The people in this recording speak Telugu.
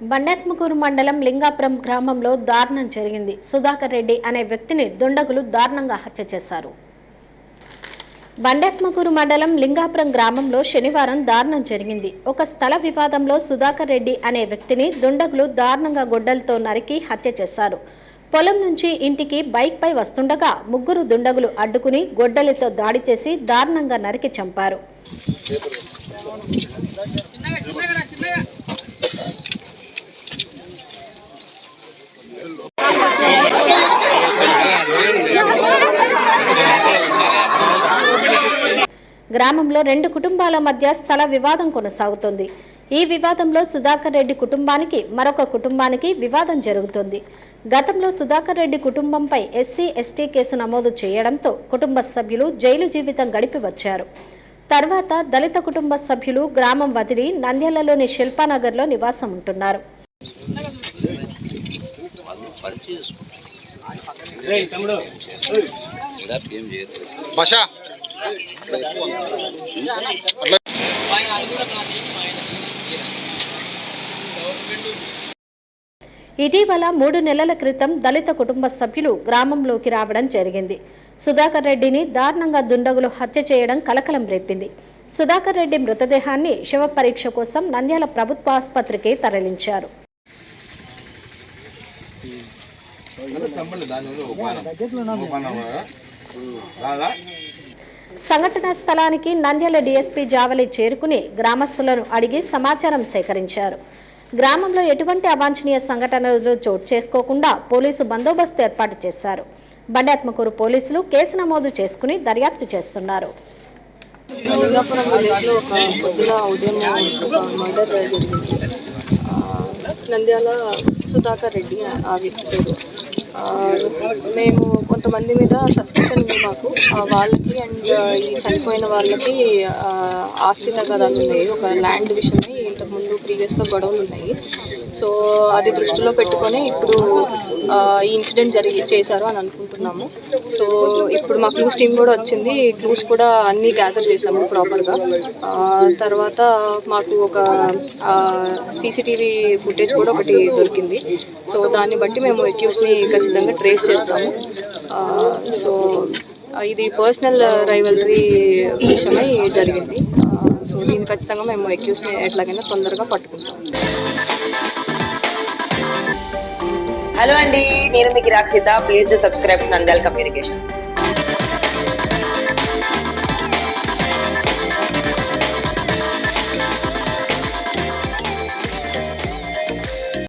బండాత్మకూరు మండలం లింగాపురం గ్రామంలో దారుణం జరిగింది. సుధాకర్ రెడ్డి అనే వ్యక్తిని దుండగులు దారుణంగా హత్య చేశారు. బండాత్మకూరు మండలం లింగాపురం గ్రామంలో శనివారం దారుణం జరిగింది. ఒక స్థల వివాదంలో సుధాకర్ రెడ్డి అనే వ్యక్తిని దుండగులు దారుణంగా గొడ్డలతో నరికి హత్య చేశారు. పొలం నుంచి ఇంటికి బైక్పై వస్తుండగా ముగ్గురు దుండగులు అడ్డుకుని గొడ్డలితో దాడి చేసి దారుణంగా నరికి చంపారు. గ్రామంలో రెండు కుటుంబాల మధ్య స్థల వివాదం కొనసాగుతోంది. ఈ వివాదంలో సుధాకర్ రెడ్డి కుటుంబానికి మరొక కుటుంబానికి వివాదం జరుగుతోంది. గతంలో సుధాకర్ రెడ్డి కుటుంబంపై ఎస్సీ ఎస్టీ కేసు నమోదు చేయడంతో కుటుంబ సభ్యులు జైలు జీవితం గడిపి వచ్చారు. తర్వాత దళిత కుటుంబ సభ్యులు గ్రామం వదిలి నంద్యాలలోని శిల్పానగర్లో నివాసం ఉంటున్నారు. భాష ఇటీవల మూడు నెలల క్రితం దళిత కుటుంబ సభ్యులు గ్రామంలోకి రావడం జరిగింది. సుధాకర్ రెడ్డిని దారుణంగా దుండగులు హత్య చేయడం కలకలం రేపింది. సుధాకర్ రెడ్డి మృతదేహాన్ని శవ పరీక్ష కోసం నంద్యాల ప్రభుత్వ ఆసుపత్రికి తరలించారు. రాదా? సంఘటన స్థలానికి నంద్యాల డీఎస్పీ జావలి చేరుకుని గ్రామస్తులను అడిగి సమాచారం సేకరించారు. గ్రామంలో ఎటువంటి అవాంఛనీయ సంఘటనలు చోటు చేసుకోకుండా పోలీసు బందోబస్తు ఏర్పాటు చేశారు. బండాత్మకూరు పోలీసులు కేసు నమోదు చేసుకుని దర్యాప్తు చేస్తున్నారు. లింగాపురం ఒక పొద్దున ఉదయం మర్డర్ జరిగింది నంద్యాల సుధాకర్ రెడ్డి ఆ- వ్యక్తి పేరు. మేము కొంతమంది మీద సస్పెషన్ ఉంది మాకు. వాళ్ళకి అండ్ ఈ చనిపోయిన వాళ్ళకి ఆస్తి తగాదాలు ఉన్నాయి ఒక ల్యాండ్ విషయమై ఇంతకుముందు ప్రీవియస్గా గొడవలు ఉన్నాయి. సో అది దృష్టిలో పెట్టుకొని ఇప్పుడు ఈ ఇన్సిడెంట్ జరిగి చేశారు అని అనుకుంటున్నాము. సో ఇప్పుడు మా క్లూస్ టీమ్ కూడా వచ్చింది. క్లూస్ కూడా అన్నీ గ్యాదర్ చేసాము ప్రాపర్గా తర్వాత మాకు ఒక సీసీటీవీ ఫుటేజ్ కూడా ఒకటి దొరికింది. సో దాన్ని బట్టి మేము ఎక్యూస్ని ఖచ్చితంగా ట్రేస్ చేస్తాము. సో ఇది పర్సనల్ రైవలరీ విషయమై జరిగింది. సో దీన్ని ఖచ్చితంగా మేము ఎక్యూస్ని ఎట్లాగైనా తొందరగా పట్టుకుంటాం. హలో అండి నేను మీకు Rakshita please to subscribe Nandyala communications